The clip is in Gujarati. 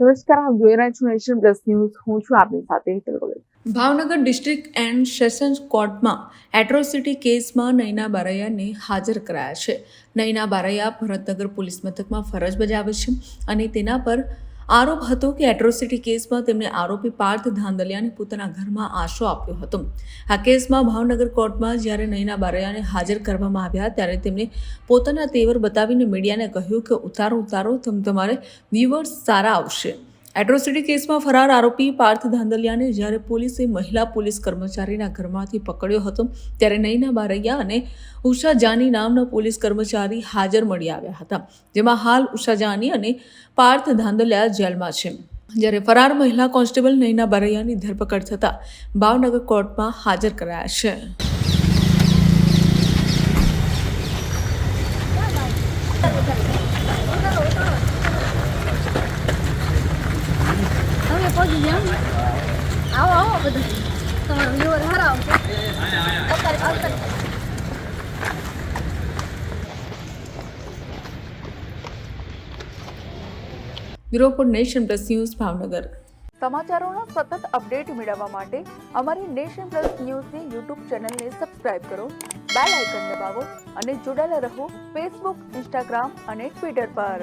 નમસ્કાર, આપ જોઈ રહ્યા છો નેશન પ્લસ ન્યૂઝ હું છું આપની સાથે Hetal. Bhavnagar district and sessions કોર્ટમાં એટ્રોસિટી કેસમાં નૈના બારૈયાને હાજર કરાયા છે નૈના બારૈયા ભરતનગર પોલીસ મથકમાં ફરજ બજાવે છે અને તેના પર આરોપ હતો કે એટ્રોસિટી કેસમાં તેમણે આરોપી પાર્થ ધાંધલિયાને પોતાના ઘરમાં આશરો આપ્યો હતો. આ કેસમાં ભાવનગર કોર્ટમાં જ્યારે નયના બારૈયાને હાજર કરવામાં આવ્યા ત્યારે તેમણે પોતાના તેવર બતાવીને મીડિયાને કહ્યું કે, ઉતારો ઉતારો, તમ, તમારે વ્યુઅર્સ સારા આવશે. એટ્રોસિટી કેસમાં ફરાર આરોપી પાર્થ ધાંધલિયાને જ્યારે પોલીસે મહિલા પોલીસ કર્મચારીના ઘરમાંથી પકડ્યો હતો, ત્યારે નૈના બારૈયા અને ઉષા જાની નામના પોલીસ કર્મચારી હાજર મળી આવ્યા હતા, જેમાં હાલ ઉષા જાની અને પાર્થ ધાંધલિયા જેલમાં છે. જ્યારે ફરાર મહિલા કોન્સ્ટેબલ નૈના બારૈયાની ધરપકડ થતાં ભાવનગર કોર્ટમાં હાજર કરાયા છે. પહોંચી જાઓ આવો આવો બધા. તમારો વ્યુઅર હારા આવશે bureau Nation Plus News Bhavnagar. સમાચારોના સતત અપડેટ મેળવવા માટે અમારી નેશન પ્લસ ન્યૂઝની યુટ્યુબ ચેનલને સબસ્ક્રાઇબ કરો બેલ આઇકન દબાવો અને જોડાયેલા રહો ફેસબુક ઇન્સ્ટાગ્રામ અને ટ્વિટર પર.